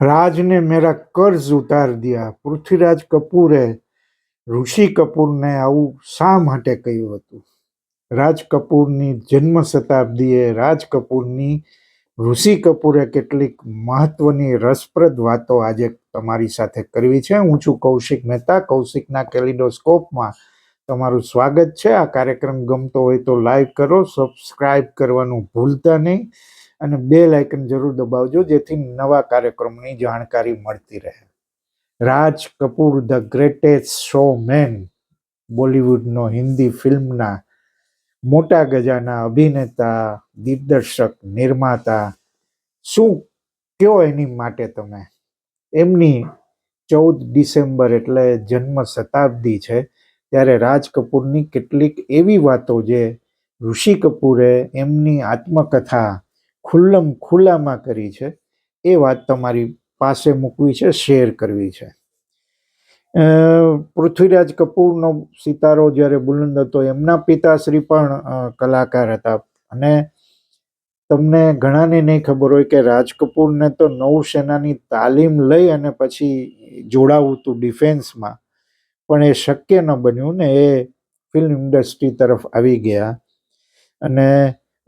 राज ने मेरा कर्ज ઉતાર દિયા પૃથ્વીરાજ કપૂરે ઋષિ કપૂરને આવું શા માટે કહ્યું હતું રાજ કપૂરની જન્મ શતાબ્દીએ રાજ કપૂરની ઋષિ કપૂરે કેટલીક મહત્વની રસપ્રદ વાતો આજે તમારી સાથે કરવી છે હું છું કૌશિક મહેતા કૌશિકના કેલિડોસ્કોપમાં તમારું સ્વાગત છે આ કાર્યક્રમ ગમતો હોય તો લાઈક કરો સબસ્ક્રાઇબ કરવાનું ભૂલતા નહીં અને બે લાઇકન જરૂર દબાવજો, જેથી નવા કાર્યક્રમની જાણકારી મળતી રહે. Raj Kapoor, the greatest show man બોલિવૂડનો Hindi ફિલ્મના મોટા ગજાના અભિનેતા, દિગ્દર્શક, નિર્માતા. શું કયો એની માટે તમે? એમની ચૌદ ડિસેમ્બર એટલે જન્મ શતાબ્દી છે, ત્યારે રાજ કપૂરની કેટલીક એવી વાતો જે ઋષિ કપૂરે એમની આત્મકથા ખુલ્લમ ખુલ્લામાં કરી છે. એ વાત તમારી પાસે મૂકવી છે, શેર કરવી છે. પૃથ્વીરાજ કપૂરનો સિતારો જ્યારે બુલંદ હતો, એમના પિતાશ્રી પણ કલાકાર હતા. અને તમને ઘણાને નહીં ખબર હોય કે રાજ કપૂરને તો નૌસેનાની તાલીમ લઈ અને પછી જોડાવું હતું ડિફેન્સમાં. પણ એ શક્ય ન બન્યું ને એ ફિલ્મ ઇન્ડસ્ટ્રી તરફ આવી ગયા. અને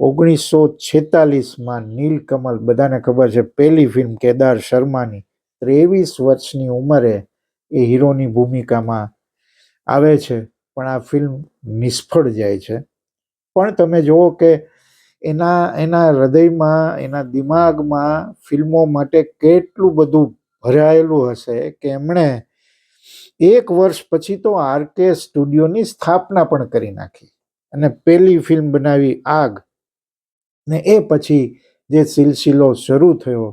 ઓગણીસો છેતાલીસમાં નીલકમલ બધાને ખબર છે, પહેલી ફિલ્મ કેદાર શર્માની. ત્રેવીસ વર્ષની ઉંમરે એ હીરોની ભૂમિકામાં આવે છે, પણ આ ફિલ્મ નિષ્ફળ જાય છે. પણ તમે જુઓ કે એના એના હૃદયમાં, એના દિમાગમાં ફિલ્મો માટે કેટલું બધું ભરાયેલું હશે કે એમણે એક વર્ષ પછી તો આરકે સ્ટુડિયોની સ્થાપના પણ કરી નાખી. અને પહેલી ફિલ્મ બનાવી આગ ને એ પછી જે સિલસિલો શરૂ થયો,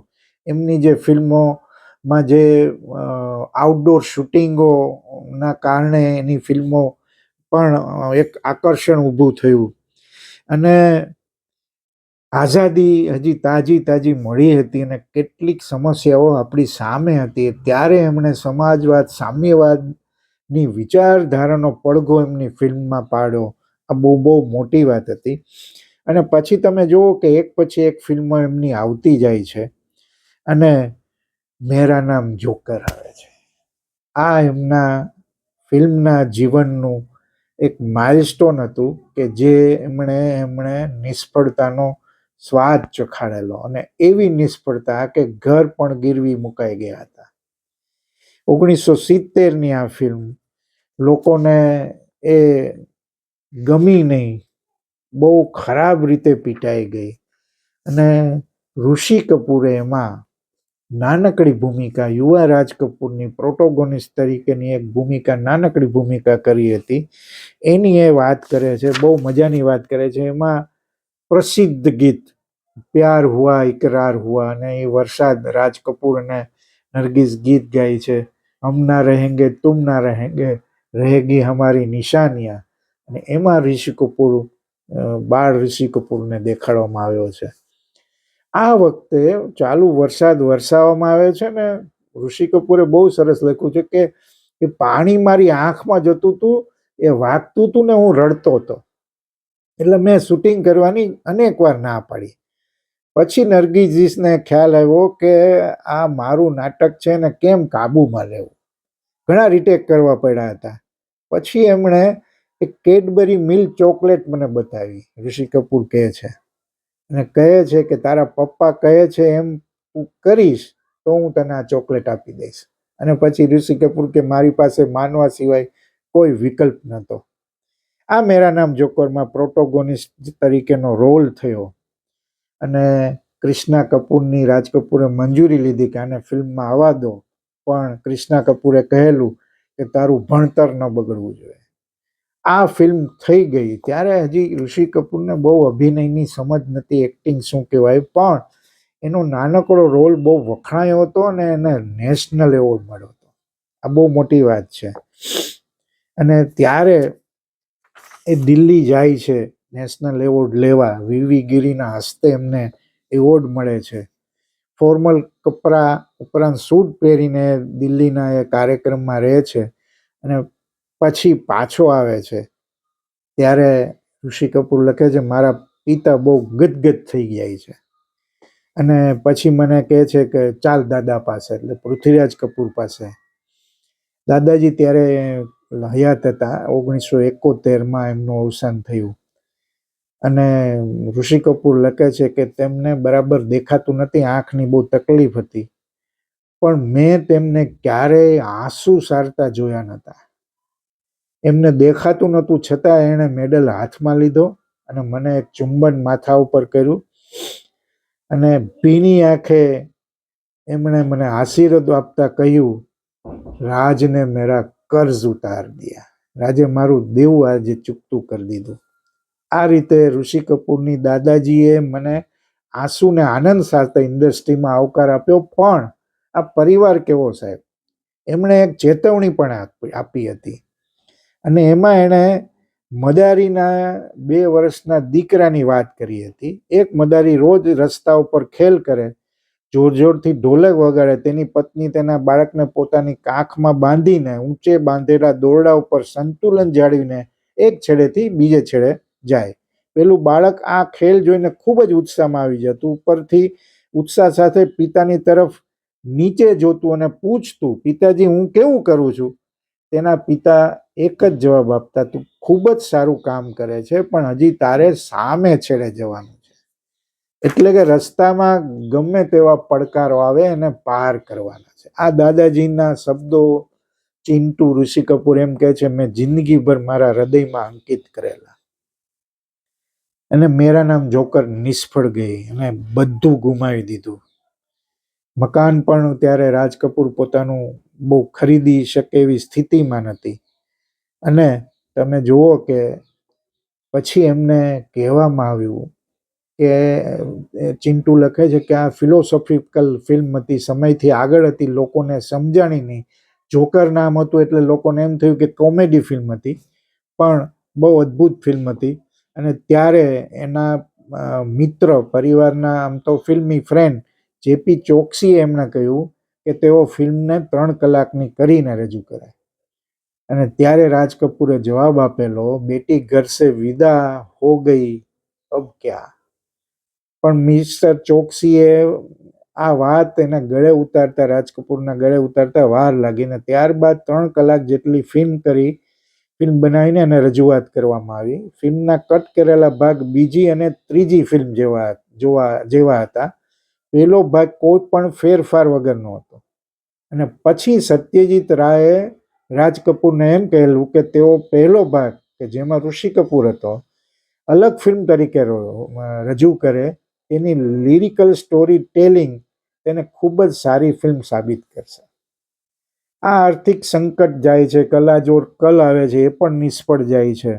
એમની જે ફિલ્મોમાં જે આઉટડોર શૂટિંગોના કારણે એની ફિલ્મો પણ એક આકર્ષણ ઊભું થયું. અને આઝાદી હજી તાજી તાજી મળી હતી અને કેટલીક સમસ્યાઓ આપણી સામે હતી. ત્યારે એમણે સમાજવાદ, સામ્યવાદની વિચારધારાનો પડઘો એમની ફિલ્મમાં પાડ્યો. આ બહુ બહુ મોટી વાત હતી. અને પછી તમે જુઓ કે એક પછી એક ફિલ્મો એમની આવતી જાય છે અને મેરા નામ જોકર આવે છે. આ એમના ફિલ્મના જીવનનું એક માઇલસ્ટોન હતું કે જે એમણે એમણે નિષ્ફળતાનો સ્વાદ ચખાડેલો અને એવી નિષ્ફળતા કે ઘર પણ ગીરવી મુકાઈ ગયા હતા. ઓગણીસો સિત્તેરની આ ફિલ્મ લોકોને એ ગમી નહીં બહુ ખરાબ રીતે પીટાઈ ગઈ. અને ઋષિ કપૂરે એમાં નાનકડી ભૂમિકા, યુવા રાજ કપૂરની પ્રોટોગોનિસ્ટ તરીકેની એક ભૂમિકા, નાનકડી ભૂમિકા કરી હતી. એની એ વાત કરે છે, બહુ મજાની વાત કરે છે. એમાં પ્રસિદ્ધ ગીત, પ્યાર હુઆ, ઇકરાર હુઆ અને એ વરસાદ રાજ કપૂર અને નરગીસ ગીત ગાય છે. હમ ના રહેંગે, તુમ ના રહેંગે, રહેગી હમારી નિશાનિયા. અને એમાં ઋષિ કપૂર બાળ ઋષિ કપૂરને દેખાડવામાં આવ્યો છે. આ વખતે ચાલુ વરસાદ વરસાવવામાં આવે છે ને ઋષિ કપૂરે બહુ સરસ લખ્યું છે કે એ પાણી મારી આંખમાં જતું હતું એ વાગતું હતું ને હું રડતો હતો. એટલે મેં શૂટિંગ કરવાની અનેક વાર ના પાડી. પછી નરગીજીસને ખ્યાલ આવ્યો કે આ મારું નાટક છે ને કેમ કાબૂમાં લેવું ઘણા રીટેક કરવા પડ્યા હતા. પછી એમણે એક કેડબરી મિલ્ક ચોકલેટ મને બતાવી. ઋષિ કપૂર કહે છે. અને કહે છે કે તારા પપ્પા કહે છે એમ તું કરીશ તો હું તને આ ચોકલેટ આપી દઈશ. અને પછી ઋષિ કપૂર કે મારી પાસે માનવા સિવાય કોઈ વિકલ્પ નહોતો. આ મેરા નામ જોકરમાં પ્રોટોગોનિસ્ટ તરીકેનો રોલ થયો. અને ક્રિષ્ના કપૂરની રાજ કપૂરે મંજૂરી લીધી કે આને ફિલ્મમાં આવવા દો. પણ ક્રિષ્ના કપૂરે કહેલું કે તારું ભણતર ન બગડવું જોઈએ. આ ફિલ્મ થઈ ગઈ. ત્યારે હજી ઋષિ કપૂરને બહુ અભિનયની સમજ નથી એક્ટિંગ શું કહેવાય, પણ એનો નાનકડો રોલ બહુ વખણાયો હતો અને એને નેશનલ એવોર્ડ મળ્યો હતો. આ બહુ મોટી વાત છે. અને ત્યારે એ દિલ્હી જાય છે નેશનલ એવોર્ડ લેવા. વીવી ગિરીના હસ્તે એમને એવોર્ડ મળે છે. ફોર્મલ કપડાં ઉપરાંત સૂટ પહેરીને દિલ્હીના એ કાર્યક્રમમાં રહે છે. અને પછી પાછો આવે છે. ત્યારે ઋષિ કપૂર લખે છે, મારા પિતા બહુ ગદગદ થઈ ગયા છે. અને પછી મને કહે છે કે, ચાલ દાદા પાસે, એટલે પૃથ્વીરાજ કપૂર પાસે. દાદાજી ત્યારે હયાત હતા, ઓગણીસો એકોતેરમાં એમનું અવસાન થયું. અને ઋષિ કપૂર લખે છે કે, તેમને બરાબર દેખાતું નથી, આંખની બહુ તકલીફ હતી. પણ મેં તેમને ક્યારેય આંસુ સારતા જોયા નહોતા. એમને દેખાતું નહોતું, છતાં એણે મેડલ હાથમાં લીધો અને મને એક ચુંબન માથા ઉપર કર્યું. અને ભીની આંખે એમણે મને આશીર્વાદ આપતા કહ્યું, રાજને મેરા કર્જ ઉતાર દિયા. રાજે મારું દેવું આજે ચૂકતું કરી દીધું. આ રીતે ઋષિ કપૂરની દાદાજીએ મને આંસુને આનંદ સાથે ઇન્ડસ્ટ્રીમાં આવકાર આપ્યો, પણ આ પરિવાર કેવો સાહેબ? એમણે એક ચેતવણી પણ આપી હતી. અને એમાં એણે મદારીના બે વર્ષના દીકરાની વાત કરી હતી. એક મદારી રોજ રસ્તા ઉપર ખેલ કરે, જોર જોરથી ઢોલક વગાડે, તેની પત્ની તેના બાળકને પોતાની કાંખમાં બાંધીને, ઊંચે બાંધેલા દોરડા ઉપર સંતુલન જાળવીને એક છેડેથી બીજે છેડે જાય. પેલું બાળક આ ખેલ જોઈને ખૂબ જ ઉત્સાહમાં આવી જતું. ઉપરથી ઉત્સાહ સાથે પિતાની તરફ નીચે જોતું અને પૂછતું, પિતાજી, હું કેવું કરું છું? તેના પિતા એક જ જવાબ આપતા તું. ખૂબ જ સારું કામ કરે છે, પણ હજી તારે સામે છેડે જવાનું છે. એટલે કે રસ્તામાં ગમે તેવા પડકારો આવે, એને પાર કરવાના છે. આ દાદાજીના શબ્દો ચિંટુ ઋષિ કપૂર એમ કહે છે, મેં જિંદગીભર મારા હૃદયમાં અંકિત કરેલા. અને મેરા નામ જોકર નિષ્ફળ ગઈ અને બધું ગુમાવી દીધું. મકાન પણ ત્યારે રાજ કપૂર પોતાનું બહુ ખરીદી શકે એવી સ્થિતિમાં નથી. અને તમે જુઓ કે પછી એમને કહેવામાં આવ્યું કે ચિંટુ લખે છે કે આ ફિલોસોફિકલ ફિલ્મ હતી, સમયથી આગળ હતી, લોકોને સમજાણી નહીં. જોકર નામ હતું એટલે લોકોને એમ થયું કે કોમેડી ફિલ્મ હતી, પણ બહુ અદ્ભુત ફિલ્મ હતી. અને ત્યારે એના મિત્ર, પરિવારના આમ તો ફિલ્મી ફ્રેન્ડ જેપી ચોકસીએ એમણે કહ્યું કે તેઓ ફિલ્મને ત્રણ કલાકની કરીને રજૂ કરે અને ત્યારે રાજ કપૂરે જવાબ આપેલો, બેટી ઘર સે વિદા હો ગઈ. અબ ક્યા? પણ મિસ્ટર ચોકસીએ આ વાત એના ગળે ઉતારતા, રાજ કપૂરના ગળે ઉતારતા વાર લાગીને ત્યારબાદ ત્રણ કલાક જેટલી ફિલ્મ કરી, ફિલ્મ બનાવીને એને રજૂઆત કરવામાં આવી. ફિલ્મના કટ કરેલા ભાગ બીજી અને ત્રીજી ફિલ્મ જેવા, જોવા, જેવા હતા. પહેલો ભાગ કોઈ પણ ફેરફાર વગરનો હતો. અને પછી સત્યજીત રાયે રાજ કપૂરને એમ કહેલું કે તેઓ પહેલો ભાગ, કે જેમાં ઋષિ કપૂર હતો, અલગ ફિલ્મ તરીકે રજૂ કરે, એની લિરિકલ સ્ટોરી ટેલિંગ તેને ખૂબ જ સારી ફિલ્મ સાબિત કરશે. આ આર્થિક સંકટ જાય છે, કલાજોર કલ આવે છે, એ પણ નિષ્ફળ જાય છે.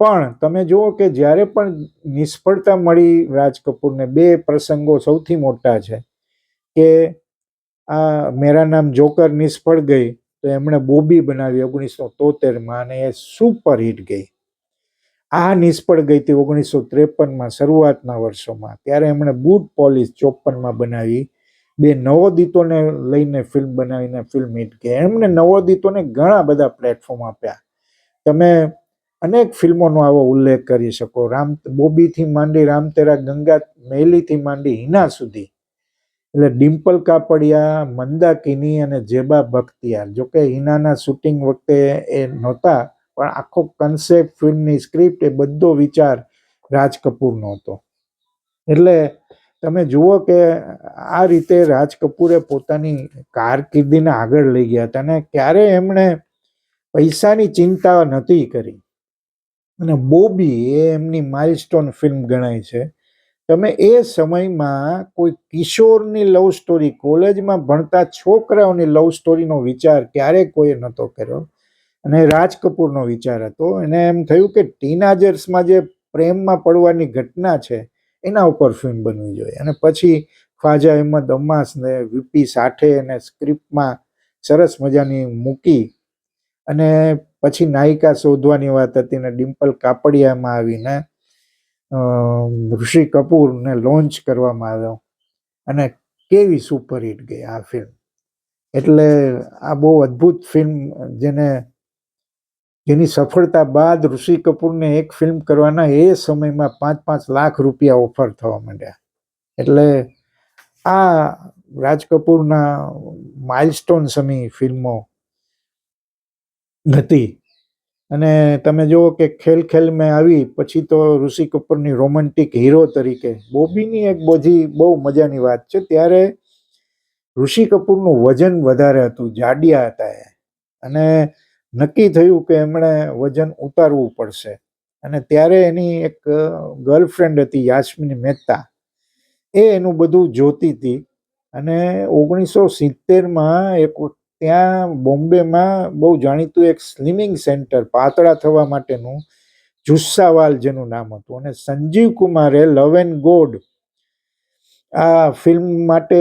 પણ તમે જુઓ કે જ્યારે પણ નિષ્ફળતા મળી રાજ કપૂરને, બે પ્રસંગો સૌથી મોટા છે, કે આ મેરા નામ જોકર નિષ્ફળ ગઈ તો એમણે બોબી બનાવી ઓગણીસો તોતેરમાં અને એ સુપર હિટ ગઈ. આ નિષ્ફળ ગઈ હતી ઓગણીસો ત્રેપનમાં શરૂઆતના વર્ષોમાં. ત્યારે એમણે બૂટ પોલીસ ચોપનમાં બનાવી. બે નવોદિતોને લઈને ફિલ્મ બનાવીને ફિલ્મ હિટ ગઈ. એમણે નવોદિતોને ઘણા બધા પ્લેટફોર્મ આપ્યા. તમે અનેક ફિલ્મોનો આવો ઉલ્લેખ કરી શકો. રામ બોબીથી માંડી રામતેરા ગંગા મેલીથી માંડી હિના સુધી. એટલે ડિમ્પલ કાપડિયા મંદાકિની અને જેબા બખ્તિયાર જોકે હિનાના શૂટિંગ વખતે એ નહોતા, પણ આખો કન્સેપ્ટ ફિલ્મની સ્ક્રિપ્ટ એ બધો વિચાર રાજ કપૂરનો હતો. એટલે તમે જુઓ કે આ રીતે રાજ કપૂરે પોતાની કારકિર્દીને આગળ લઈ ગયા હતા અને ક્યારે એમણે પૈસાની ચિંતા નથી કરી. અને બોબી એ એમની માઇલસ્ટોન ફિલ્મ ગણાય છે. તમે એ સમયમાં કોઈ કિશોરની લવ સ્ટોરી, કોલેજમાં ભણતા છોકરાઓની લવ સ્ટોરીનો વિચાર ક્યારેય કોઈએ નહોતો કર્યો. અને રાજ કપૂરનો વિચાર હતો. એને એમ થયું કે ટીનાજર્સમાં જે પ્રેમમાં પડવાની ઘટના છે, એના ઉપર ફિલ્મ બનવી જોઈએ. અને પછી ખ્વાજા અહેમદ અમ્માસને વીપી સાઠે એને સ્ક્રિપ્ટમાં સરસ મજાની મૂકી. અને પછી નાયિકા શોધવાની વાત હતી ને ડિમ્પલ કાપડિયામાં આવીને ઋષિ કપૂરને લોન્ચ કરવામાં આવ્યો અને કેવી સુપરહિટ ગઈ આ ફિલ્મ એટલે આ બહુ અદ્ભુત ફિલ્મ જેને, જેની સફળતા બાદ ઋષિ કપૂરને એક ફિલ્મ કરવાના એ સમયમાં પાંચ પાંચ લાખ રૂપિયા ઓફર થવા માંડ્યા. એટલે આ રાજ કપૂરના માઇલસ્ટોન સમી ફિલ્મો હતી. અને તમે જુઓ કે ખેલ ખેલ મેં આવી, પછી તો ઋષિ કપૂરની રોમેન્ટિક હીરો તરીકે. બોબીની એક બોજી બહુ મજાની વાત છે. ત્યારે ઋષિ કપૂરનું વજન વધારે હતું, જાડિયા હતા એ. અને નક્કી થયું કે એમણે વજન ઉતારવું પડશે. અને ત્યારે એની એક ગર્લફ્રેન્ડ હતી, યાસ્મિની મહેતા. એ એનું બધું જોતી હતી. અને ઓગણીસો સિત્તેરમાં એક ત્યાં બોમ્બેમાં બહુ જાણીતું એક સ્લિમિંગ સેન્ટર પાતળા થવા માટેનું જુસ્સાવાલ જેનું નામ હતું. અને સંજીવ કુમારે લવ એન્ડ ગોડ આ ફિલ્મ માટે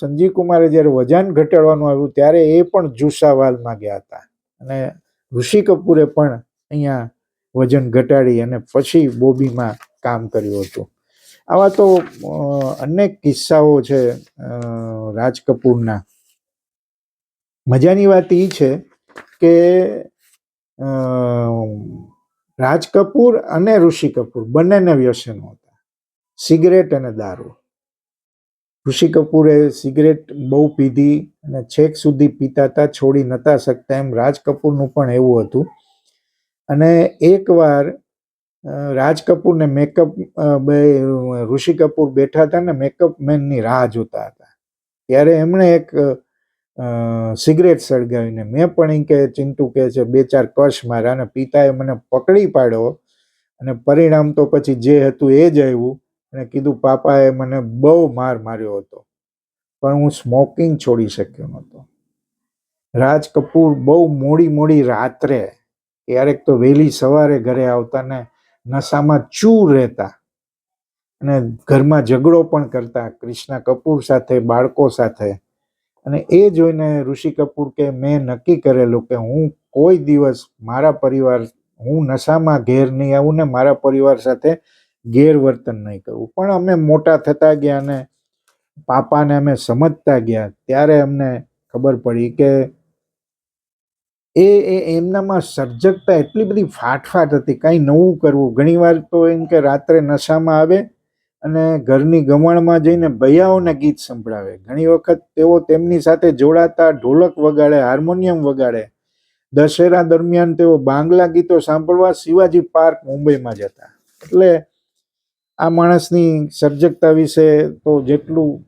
સંજીવ કુમારે જ્યારે વજન ઘટાડવાનું આવ્યું ત્યારે એ પણ જુસ્સાવાલમાં ગયા હતા. અને ઋષિ કપૂરે પણ અહીંયા વજન ઘટાડી અને પછી બોબીમાં કામ કર્યું હતું. આવા તો અનેક કિસ્સાઓ છે રાજ કપૂરના. મજાની વાત એ છે કે રાજ કપૂર અને ઋષિ કપૂર બંનેને વ્યસનો હતા. સિગરેટ અને દારૂ. ઋષિ કપૂરે સિગરેટ બહુ પીધી અને છેક સુધી પીતા હતા છોડી નતા શકતા એમ રાજ કપૂરનું પણ એવું હતું. અને એકવાર રાજ કપૂરને મેકઅપ બે, ઋષિ કપૂર બેઠા હતા ને મેકઅપ મેનની રાહ જોતા હતા. ત્યારે એમણે એક સિગરેટ સળગાવીને. મેં પણ એ કે ચિંટુ કહે છે, બે ચાર કશ માર્યા અને પિતાએ મને પકડી પાડ્યો અને પરિણામ તો પછી જે હતું એ જ આવ્યું અને કીધું, પાપાએ મને બહુ માર માર્યો હતો, પણ હું સ્મોકિંગ છોડી શક્યો નહોતો. રાજ કપૂર બહુ મોડી મોડી રાત્રે ક્યારેક તો વહેલી સવારે ઘરે આવતા ને નશામાં ચૂર રહેતા અને ઘરમાં ઝઘડો પણ કરતા ક્રિષ્ના કપૂર સાથે, બાળકો સાથે અને એ જોઈને ઋષિ કપૂર કે મેં નક્કી કરેલું કે હું કોઈ દિવસ મારા પરિવાર, હું નશામાં ઘેર નહીં આવું ને મારા પરિવાર સાથે ગેરવર્તન નહીં કરવું. પણ અમે મોટા થતા ગયા ને પાપાને અમે સમજતા ગયા, ત્યારે અમને ખબર પડી કે એ એ એમનામાં સર્જકતા એટલી બધી ફાટફાટ હતી, કાંઈ નવું કરવું. ઘણીવાર તો એમ કે રાત્રે નશામાં આવે અને ઘરની ગમણમાં જઈને ભૈયાઓને ગીત સંભળાવે. ઘણી વખત તેઓ તેમની સાથે જોડાતા ઢોલક વગાડે, હાર્મોનિયમ વગાડે. દશેરા દરમિયાન તેઓ બાંગ્લા ગીતો સાંભળવા શિવાજી પાર્ક મુંબઈમાં જતા. એટલે આ માણસની સર્જકતા વિશે તો જેટલું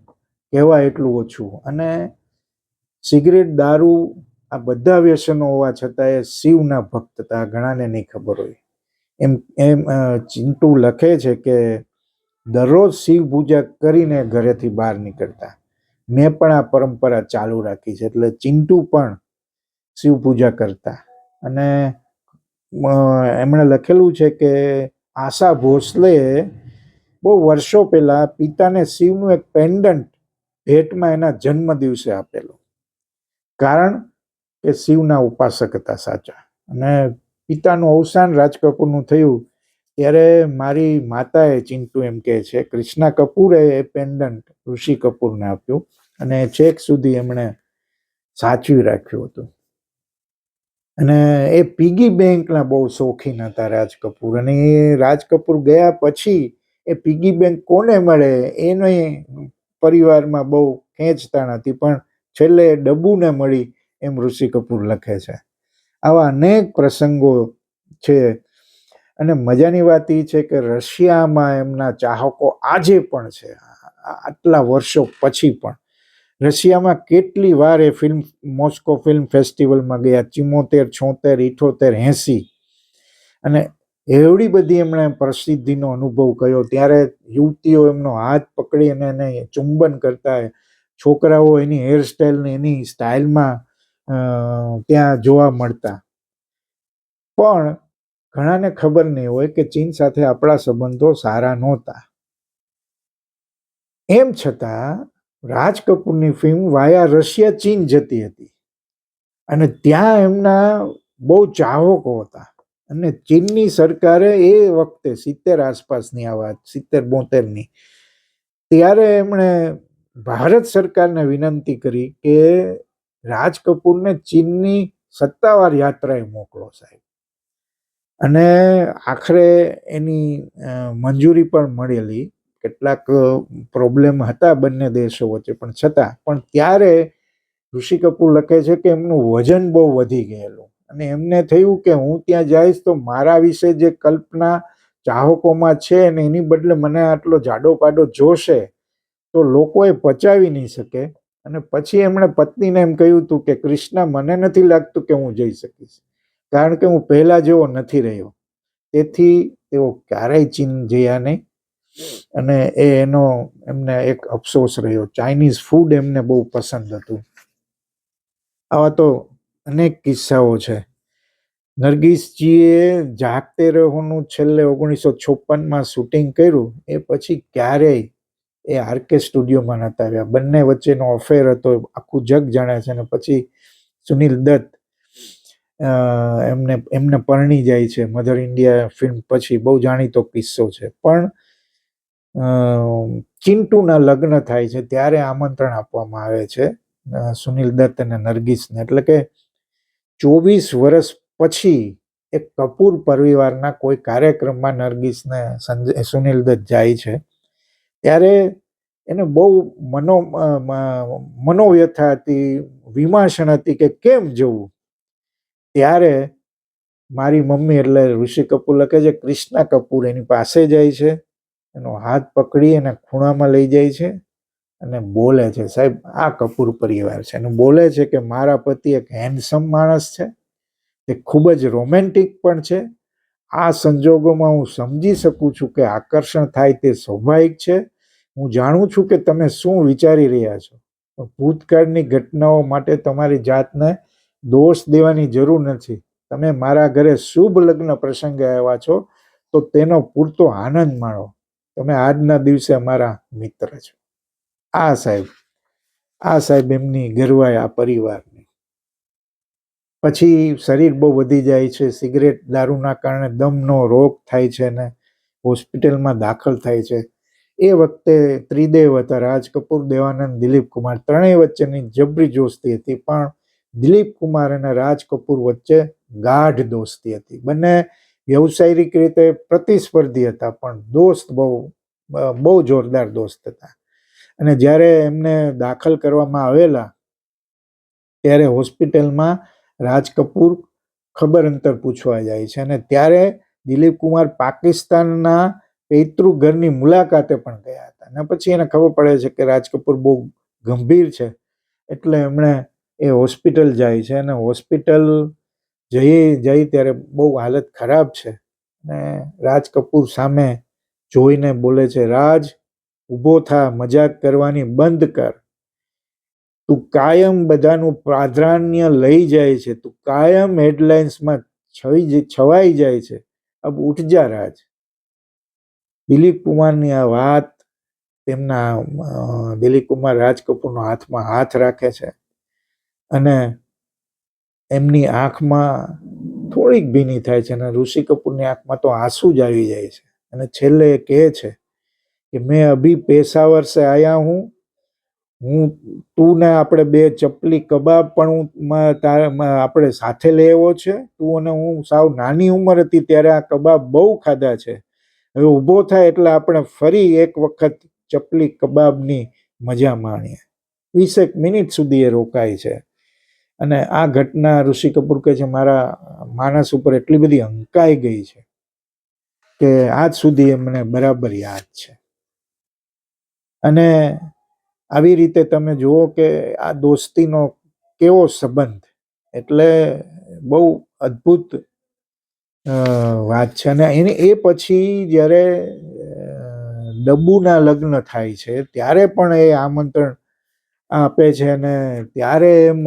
કહેવાય એટલું ઓછું. અને સિગરેટ, દારૂ, આ બધા વ્યસનો હોવા છતાં એ શિવના ભક્ત હતા ઘણાને નહીં ખબર હોય. એમ એમ ચિંટુ લખે છે કે દરરોજ શિવ પૂજા કરીને ઘરેથી બહાર નીકળતા. મેં પણ આ પરંપરા ચાલુ રાખી છે, એટલે ચિંટુ પણ શિવ પૂજા કરતા. અને એમણે લખેલું છે કે આશા ભોસલે બહુ વર્ષો પહેલા પિતાને શિવનું એક પેન્ડન્ટ ભેટમાં એના જન્મ દિવસે આપેલું. કારણ કે શિવના ઉપાસક હતા સાચા. અને પિતાનું અવસાન રાજ કપૂરનું થયું ત્યારે મારી માતાએ ચિંટુ એમ કહે છે, કૃષ્ણા કપૂરે એ પેન્ડન્ટ ઋષિ કપૂરને આપ્યું અને છેક સુધી એમણે સાચવી રાખ્યું હતું. અને એ પીગી બેંકના બહુ શોખીન હતા રાજ કપૂર અને એ રાજ કપૂર ગયા પછી એ પીગી બેંક કોને મળે એને પરિવારમાં બહુ ખેંચતાણ હતી, પણ છેલ્લે ડબ્બુને મળી એમ ઋષિ કપૂર લખે છે. આવા અનેક પ્રસંગો છે અને મજાની વાત એ છે કે રશિયામાં એમના ચાહકો આજે પણ છે આટલા વર્ષો પછી પણ. રશિયામાં કેટલી વાર એ ફિલ્મ, મોસ્કો ફિલ્મ ફેસ્ટિવલમાં ગયા, ચિમોતેર, છોતેર, ઇઠોતેર, એંસી. અને એવડી બધી એમણે પ્રસિદ્ધિનો અનુભવ કર્યો. ત્યારે યુવતીઓ એમનો હાથ પકડી અને એને ચુંબન કરતા છોકરાઓ એની હેરસ્ટાઈલને એની સ્ટાઇલમાં ત્યાં જોવા મળતા. પણ ઘણાને ખબર નહીં હોય કે ચીન સાથે આપણા સંબંધો સારા નહોતા. એમ છતાં, રાજ કપૂરની ફિલ્મ વાયા રશિયા ચીન જતી હતી અને ત્યાં એમના બહુ ચાહકો હતા અને ચીનની સરકારે એ વખતે સિત્તેર આસપાસની આ વાત સિત્તેર બોતેરની, ત્યારે એમણે ભારત સરકારને વિનંતી કરી કે રાજ કપૂરને ચીનની સત્તાવાર યાત્રાએ મોકલો સાહેબ. અને આખરે એની મંજૂરી પણ મળેલી. કેટલાક પ્રોબ્લેમ હતા બંને દેશો વચ્ચે, પણ છતાં, પણ ત્યારે ઋષિ કપૂર લખે છે કે એમનું વજન બહુ વધી ગયેલું. અને એમને થયું કે હું ત્યાં જઈશ તો મારા વિશે જે કલ્પના ચાહકોમાં છે અને એની બદલે મને આટલો જાડો પાડો જોશે, તો લોકો એ પચાવી નહીં શકે. અને પછી એમણે પત્નીને એમ કહ્યું હતું કે, કૃષ્ણ, મને નથી લાગતું કે હું જઈ શકીશ. કારણ કે હું પહેલા જેવો નથી રહ્યો. તેથી તેઓ ક્યારેય ચીન જયા નહીં. અને એ એનો એમને એક અફસોસ રહ્યો. ચાઇનીઝ ફૂડ એમને બહુ પસંદ હતું. આવા તો અનેક કિસ્સાઓ છે. નરગીસજીએ જાગતે રહોનું છેલ્લે ઓગણીસો છપ્પનમાં શૂટિંગ કર્યું. એ પછી ક્યારેય એ આરકે સ્ટુડિયોમાં નહોતા આવ્યા. બંને વચ્ચેનો અફેર હતો. આખું જગ જાણે છે. અને પછી સુનિલ દત્ત એમને એમને પરણી જાય છે. મધર ઇન્ડિયા ફિલ્મ પછી બહુ જાણીતો કિસ્સો છે. પણ ચિન્ટુના લગ્ન થાય છે ત્યારે આમંત્રણ આપવામાં આવે છે સુનિલ દત્ત અને નરગીસને. એટલે કે ચોવીસ વર્ષ પછી એક કપૂર પરિવારના કોઈ કાર્યક્રમમાં નરગીસને સંજય સુનિલ દત્ત જાય છે. ત્યારે એને બહુ મનો મનોવ્યથા હતી વિમાસણ હતી કે કેમ જવું? ત્યારે મારી મમ્મી એટલે ઋષિ કપૂર લખે છે ક્રિષ્ના કપૂર એની પાસે જાય છે, એનો હાથ પકડી એને ખૂણામાં લઈ જાય છે અને બોલે છે. સાહેબ, આ કપૂર પરિવાર છે અને બોલે છે કે મારા પતિ એક હેન્ડસમ માણસ છે, એ ખૂબ જ રોમેન્ટિક પણ છે. આ સંજોગોમાં હું સમજી શકું છું કે આકર્ષણ થાય તે સ્વાભાવિક છે. હું જાણું છું કે તમે શું વિચારી રહ્યા છો. ભૂતકાળની ઘટનાઓ માટે તમારી જાતને દોષ દેવાની જરૂર નથી. તમે મારા ઘરે શુભ લગ્ન પ્રસંગે આવ્યા છો, તો તેનો પૂરતો આનંદ માણો. તમે આજના દિવસે અમારા મિત્ર છો. આ સાહેબ આ સાહેબ એમની ગરવાય આ પરિવારની. પછી શરીર બહુ વધી જાય છે, સિગરેટ દારૂના કારણે દમનો રોગ થાય છે ને હોસ્પિટલમાં દાખલ થાય છે. એ વખતે ત્રિદેવ હતા, રાજ કપૂર, દેવાનંદ દિલીપ કુમાર ત્રણેય વચ્ચેની જબરી જોસ્તી હતી, પણ દિલીપ કુમાર અને રાજ કપૂર વચ્ચે ગાઢ દોસ્તી હતી. બંને વ્યવસાયિક રીતે પ્રતિસ્પર્ધી હતા, પણ દોસ્ત બહુ બહુ જોરદાર દોસ્ત હતા. અને જ્યારે એમને દાખલ કરવામાં આવેલા, ત્યારે હોસ્પિટલમાં રાજ કપૂર ખબર અંતર પૂછવા જાય છે અને ત્યારે દિલીપ કુમાર પાકિસ્તાનના પૈતૃ ઘરની મુલાકાતે પણ ગયા હતા. અને પછી એને ખબર પડે છે કે રાજ કપૂર બહુ ગંભીર છે, એટલે એમણે એ હોસ્પિટલ જાય છે અને હોસ્પિટલ જઈ જઈ ત્યારે બહુ હાલત ખરાબ છે. અને રાજ કપૂર સામે જોઈને બોલે છે, રાજ, ઊભો થા, મજાક કરવાની બંધ કર. તું કાયમ બધાનું પ્રાધાન્ય લઈ જાય છે. તું કાયમ હેડલાઇન્સમાં છવી છવાઈ જાય છે. અબ ઉઠજા રાજ. દિલીપ કુમારની આ વાત તેમના દિલીપ કુમાર રાજ કપૂરનો હાથમાં હાથ રાખે છે. અને એમની આંખમાં થોડીક ભીની થાય છે અને ઋષિ કપૂરની આંખમાં તો આંસુ જ આવી જાય છે. અને છેલ્લે એ કહે છે કે, મેં અભી પેશાવર સે આયા હું. હું તું ને આપણે બે ચપલી કબાબ પણ આપણે સાથે લેવો છે. તું અને હું સાવ નાની ઉંમર હતી ત્યારે આ કબાબ બહુ ખાધા છે. હવે ઊભો થાય એટલે આપણે ફરી એક વખત ચપલી કબાબની મજા માણીએ. વીસેક મિનિટ સુધી એ રોકાય છે. અને આ ઘટના ઋષિ કપૂર કહે છે, મારા માણસ ઉપર એટલી બધી અંકાઈ ગઈ છે કે આજ સુધી એ મને બરાબર યાદ છે. અને આવી રીતે તમે જુઓ કે આ દોસ્તીનો કેવો સંબંધ, એટલે બહુ અદ્ભુત વાત છે. અને એને એ પછી જ્યારે ડબ્બુના લગ્ન થાય છે, ત્યારે પણ એ આમંત્રણ આપે છે અને ત્યારે એમ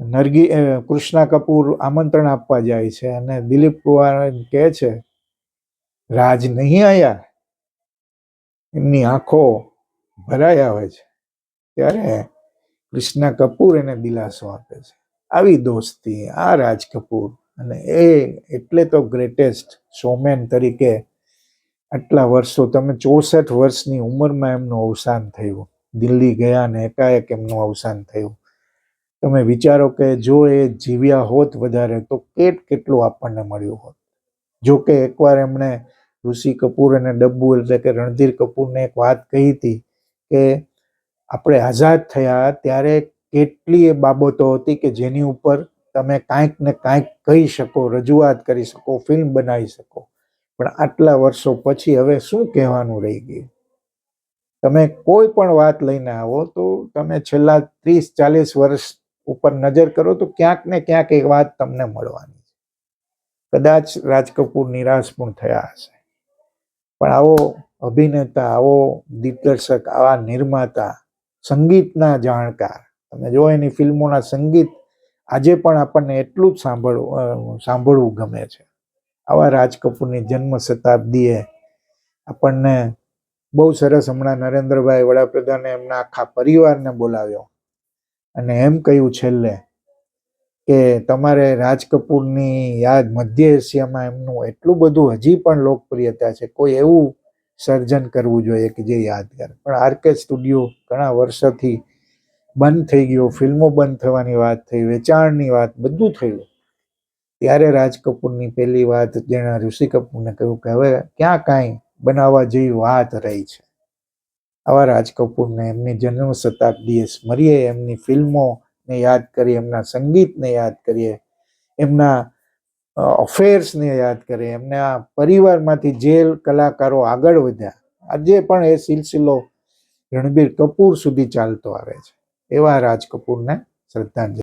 નરગી કૃષ્ણા કપૂર આમંત્રણ આપવા જાય છે અને દિલીપ કુમાર કહે છે, રાજ નહીં આયા? એમની આંખો ભરાઈ આવે છે. ત્યારે કૃષ્ણા કપૂર એને દિલાસો આપે છે. આવી દોસ્તી, આ રાજ કપૂર અને એ એટલે તો ગ્રેટેસ્ટ શોમેન તરીકે આટલા વર્ષો, તમે ચોસઠ વર્ષની ઉંમરમાં એમનું અવસાન થયું. દિલ્હી ગયા અને એકાએક એમનું અવસાન થયું. તમે વિચારો કે જો એ જીવ્યા હોત વધારે, તો કેટ કેટલું આપણને મળ્યું હોત? જો કે એકવાર એમણે ઋષિ કપૂર અને ડબ્બુ એટલે કે રણધીર કપૂરને એક વાત કહી હતી કે આપણે આઝાદ થયા ત્યારે કેટલી એ બાબતો હતી કે જેની ઉપર તમે કાંઈક ને કાંઈક કહી શકો, રજૂઆત કરી શકો, ફિલ્મ બનાવી શકો. પણ આટલા વર્ષો પછી હવે શું કહેવાનું રહી ગયું? તમે કોઈ પણ વાત લઈને આવો તો તમે છેલ્લા ત્રીસ ચાલીસ વર્ષ ઉપર નજર કરો તો ક્યાંક ને ક્યાંક એ વાત તમને મળવાની છે. કદાચ રાજ કપૂર નિરાશ પણ થયા હશે. પણ આવો અભિનેતા, આવો દિગ્દર્શક, આવા નિર્માતા, સંગીતના જાણકાર, તમે જો એની ફિલ્મોના સંગીત આજે પણ આપણને એટલું જ સાંભળવું સાંભળવું ગમે છે. આવા રાજ કપૂરની જન્મ શતાબ્દીએ આપણને બહુ સરસ હમણાં નરેન્દ્રભાઈ વડાપ્રધાને એમના આખા પરિવારને બોલાવ્યો. અને એમ કહ્યું છેલ્લે કે તમારે રાજ કપૂરની યાદ મધ્ય એશિયામાં એમનું એટલું બધું હજી પણ લોકપ્રિયતા છે, કોઈ એવું સર્જન કરવું જોઈએ કે જે યાદગાર. પણ આરકે સ્ટુડિયો ઘણા વર્ષોથી બંધ થઈ ગયો, ફિલ્મો બંધ થવાની વાત થઈ, વેચાણની વાત બધું થયું. ત્યારે રાજ કપૂરની પહેલી વાત જેણે ઋષિ કપૂરને કહ્યું કે હવે ક્યાં કાંઈ બનાવવા જેવી વાત રહી છે. આવા રાજ કપૂરને એમની જન્મ શતાબ્દીએ સ્મરીએ, એમની ફિલ્મોને યાદ કરીએ, એમના સંગીતને યાદ કરીએ, એમના અફેર્સને યાદ કરીએ, એમના પરિવારમાંથી જે કલાકારો આગળ વધ્યા, આજે પણ એ સિલસિલો રણબીર કપૂર સુધી ચાલતો આવે છે. એવા રાજ કપૂરને શ્રદ્ધાંજલિ.